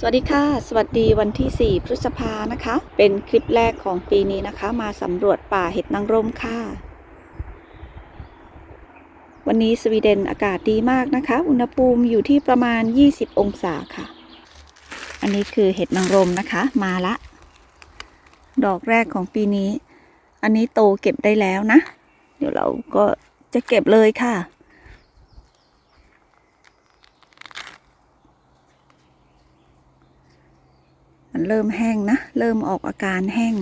สวัสดีค่ะ สวัสดีวันที่ 4 พฤษภานะคะ เป็นคลิปแรกของปีนี้นะคะ มาสำรวจป่าเห็ดนางรมค่ะ วันนี้สวีเดนอากาศดีมากนะคะ อุณหภูมิอยู่ที่ประมาณ 20 องศาค่ะ อันนี้คือเห็ดนางรมนะคะ มาละ ดอกแรกของปีนี้ อันนี้โตเก็บได้แล้วนะ เดี๋ยวเราก็จะเก็บเลยค่ะ มันเริ่มแห้งนะ เริ่มออกอาการแห้ง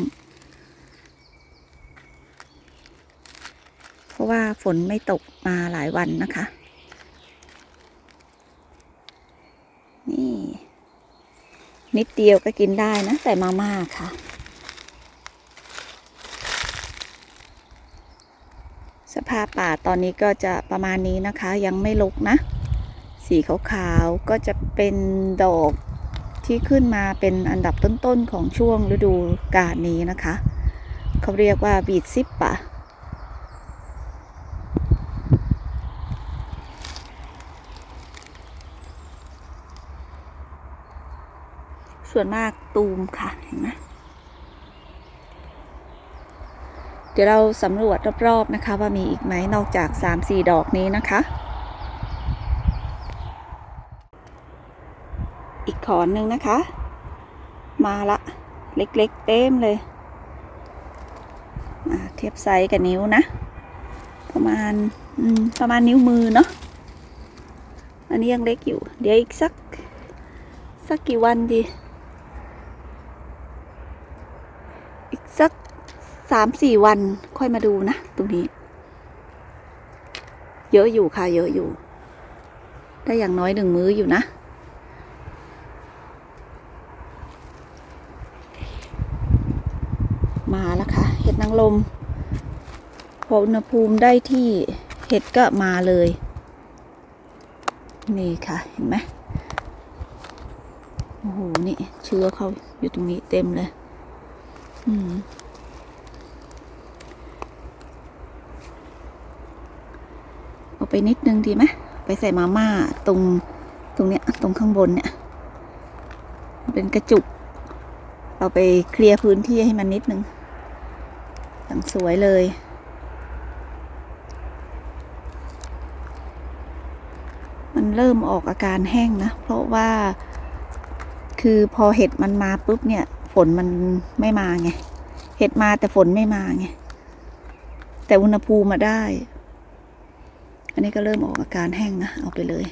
เพราะว่าฝนไม่ตกมาหลายวันนะคะ นี่ นิดเดียวก็กินได้นะ แต่มาม่าค่ะ สภาพป่าตอนนี้ก็จะประมาณนี้นะคะ ยังไม่ลกนะ สีขาวๆก็จะเป็นดอก ที่ขึ้นมาเป็นอันดับต้นๆของช่วงฤดูกาลนี้นะคะ เขาเรียกว่าบีดซิปปะส่วนมากตูมค่ะเห็นไหมเดี๋ยวเราสำรวจรอบๆนะคะ ว่ามีอีกไหมนอกจาก 3-4 ดอกนี้นะคะ อีกขอนหนึ่งนะคะ มาละ เล็กๆเต็มเลยเทียบไซส์กับนิ้วนะ ประมาณมประมาณนิ้วมือเนาะอันนี้ยังเล็กอยู่ เดี๋ยวอีกสัก สักกี่วันดี อีกสักสามสี่วันค่อยมาดูนะ ตรงนี้ เยอะอยู่ค่ะ เยอะอยู่ ได้อย่างน้อยหนึ่งมื้ออยู่นะ มาแล้วค่ะ เห็ดนาง ลม พออุณหภูมิได้ที่เห็ดก็มาเลย นี่ค่ะ เห็นไหมโอ้โห นี่เชื้อเขาอยู่ตรงนี้เต็มเลย อืมเอาไปนิดนึงดีไหมไปใส่มาม่าตรงตรงเนี้ยตรงข้างบนเนี่ย เป็นกระจุกเราไปเคลียร์พื้นที่ให้มันนิดนึง อย่างสวยเลย มันเริ่มออกอาการแห้งนะ เพราะว่า คือพอเห็ดมันมาปุ๊บเนี่ย ฝนมันไม่มาไง เห็ดมาแต่ฝนไม่มาไง แต่อุณหภูมิมาได้ อันนี้ก็เริ่มออกอาการแห้งนะ เอาไปเลย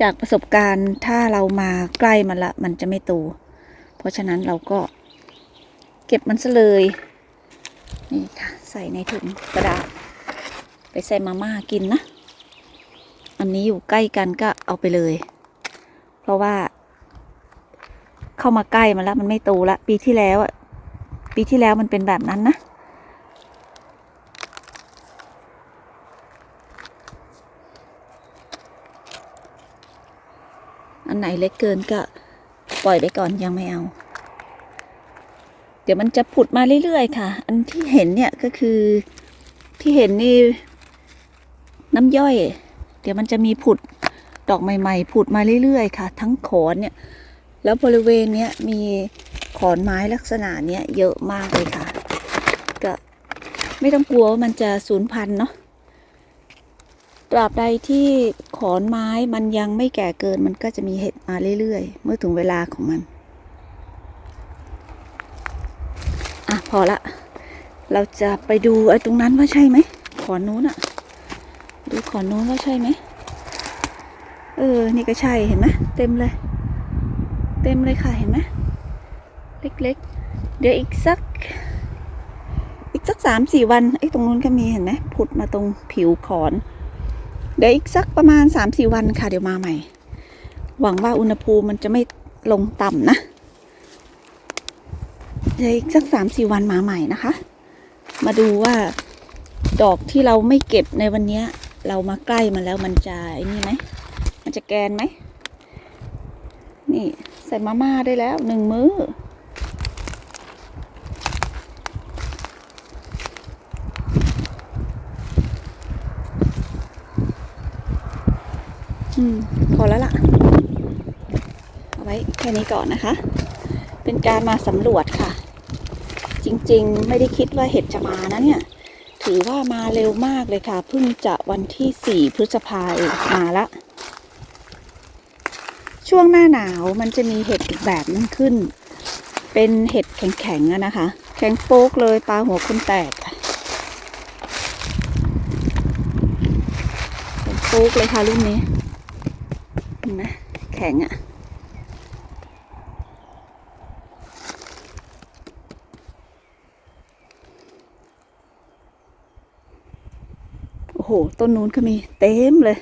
จากประสบการณ์ถ้าเรามาใกล้มันละ มันจะไม่โต ราะฉะนั้นเราก็เก็บมันซะเลยนี่ค่ะ ใส่ในถุงกระดาษ ไปใส่มาม่ากินนะ อันนี้อยู่ใกล้กันก็เอาไปเลย เพราะว่า เข้ามาใกล้มันแล้วมันไม่โตละปีที่แล้วอะปีที่แล้วมันเป็นแบบนั้นนะอันไหนเล็กเกินก็ปล่อยไปก่อนยังไม่เอา เดี๋ยวมันจะผุดมาเรื่อยๆค่ะ อันที่เห็นเนี่ยก็คือที่เห็นนี่น้ำย่อย เดี๋ยวมันจะมีผุดดอกใหม่ ๆ ผุดมาเรื่อยๆค่ะ ทั้งขอนเนี่ย แล้วบริเวณเนี้ยมีขอนไม้ลักษณะเนี้ยเยอะมากเลยค่ะ ก็ไม่ต้องกลัวว่ามันจะสูญพันธุ์เนาะตราบใดที่ขอนไม้มันยังไม่แก่เกินมันก็จะมีเห็ดมาเรื่อยๆ เมื่อถึงเวลาของมัน อะพอละ เราจะไปดูไอ้ตรงนั้นว่าใช่ไหมขอนนู้นอะดูขอนนู้นว่าใช่ไหมเออ นี่ก็ใช่เห็นไหมเต็มเลย เต็มเลยค่ะเห็นไหมเล็กๆ เดี๋ยวอีกสัก อีกสักสามสี่วันไอ้ตรงนู้นก็มีเห็นไหมผุดมาตรงผิวขอน เดี๋ยวอีกสักประมาณสามสี่วันค่ะเดี๋ยวมาใหม่ หวังว่าอุณหภูมิมันจะไม่ลงต่ำนะ เดี๋ยวอีกสักสามสี่วันมาใหม่นะคะ มาดูว่าดอกที่เราไม่เก็บในวันนี้เรามาใกล้มันแล้วมันจะนี่ไหมมันจะแกนไหมนี่ใส่มาม่าได้แล้วหนึ่งมื้ออืมพอแล้วล่ะ เอาไว้แค่นี้ก่อนนะคะ เป็นการมาสำรวจค่ะ จริงๆ ไม่ได้คิดว่าเห็ดจะมานะเนี่ย ถือว่ามาเร็วมากเลยค่ะ เพิ่งจะวันที่ 4 พฤษภาเองมาละ ช่วงหน้าหนาวมันจะมีเห็ดอีกแบบนึงขึ้น เป็นเห็ดแข็งๆอะนะคะ แข็งโป๊กเลยปลาหัวคุณแตกค่ะแข็งโป๊กเลยค่ะรุ่นนี้เห็นไหมแข็งอะโโห ต้นนู้นก็มีเต็มเลย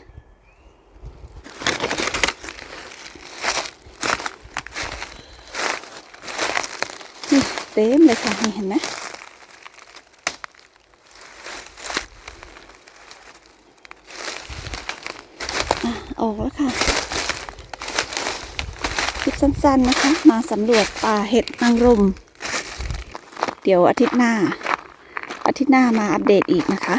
นี่เต็มเลยค่ะ นี่เห็นไหมอออกแล้วค่ะคลิปสั้นๆนะคะ มาสำรวจป่าเห็ดนางรม เดี๋ยวอาทิตย์หน้า อาทิตย์หน้ามาอัปเดตอีกนะคะ